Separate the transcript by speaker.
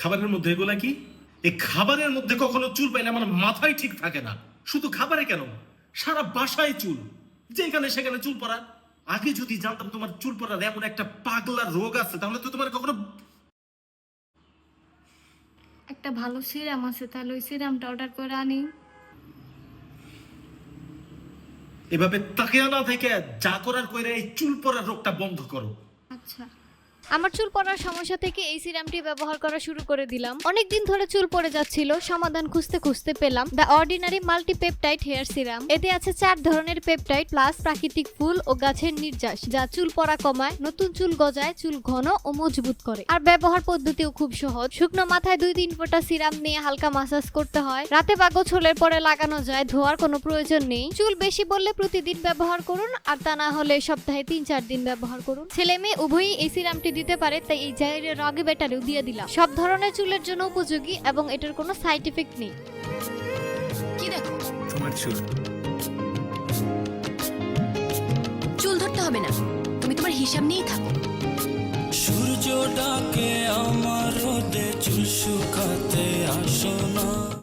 Speaker 1: খাবারের মধ্যে এগুলা কি? এই খাবারের মধ্যে কখনো চুল পাইলে আমার মাথায় ঠিক থাকে না। শুধু খাবারে কেন? সারা বাসায় চুল। যেখানে সেখানে চুল পড়া। আগে যদি জানতাম তোমার চুল পড়ার এমন একটা পাগলা রোগ আছে তাহলে তো তোমার কখনো
Speaker 2: একটা ভালো সিরাম আছে তাহলে ওই সিরামটা অর্ডার করে আনি।
Speaker 1: এভাবে তাকিয়া না থেকে যা করার কইরা এই চুল পড়ার রোগটা বন্ধ করো।
Speaker 2: আচ্ছা।
Speaker 3: আমার চুল পড়ার সমস্যা থেকে এই সিরামটি ব্যবহার করা শুরু করে দিলাম। অনেক দিন ধরে চুল পড়ে যাচ্ছিল, সমাধান খুঁজতে খুঁজতে পেলাম। The Ordinary multi peptide hair serum এতে আছে চার ধরনের পেপটাইড প্লাস প্রাকৃতিক ফুল ও গাছের নির্যাস, যা চুল পড়া কমায়, নতুন চুল গজায়, চুল ঘন ও মজবুত করে। আর ব্যবহার পদ্ধতিও খুব সহজ। শুকনো মাথায় দুই তিন ফোঁটা সিরাম নিয়ে হালকা মাসাজ করতে হয়। রাতে বা গোছলের পরে লাগানো যায়, ধোয়ার কোনো প্রয়োজন নেই। চুল বেশি বললে প্রতিদিন ব্যবহার করুন, আর তা না হলে সপ্তাহে তিন চার দিন ব্যবহার করুন। ছেলে মেয়ে উভয়ই এই সিরামটি দিতে পারে তাই এই জাইরের রগে ব্যাটারিও দিয়ে দিলাম। সব ধরনের চুলের জন্য উপযোগী এবং এটার কোনো সাইড এফেক্ট নেই।
Speaker 4: কি দেখো?
Speaker 5: তোমার চুল।
Speaker 4: চুল ধরতে হবে না। তুমি তোমার হিসাব নিয়েই থাকো।
Speaker 6: সূর্য ডাকে আমার রোদে চুল শুকাতে আসো না।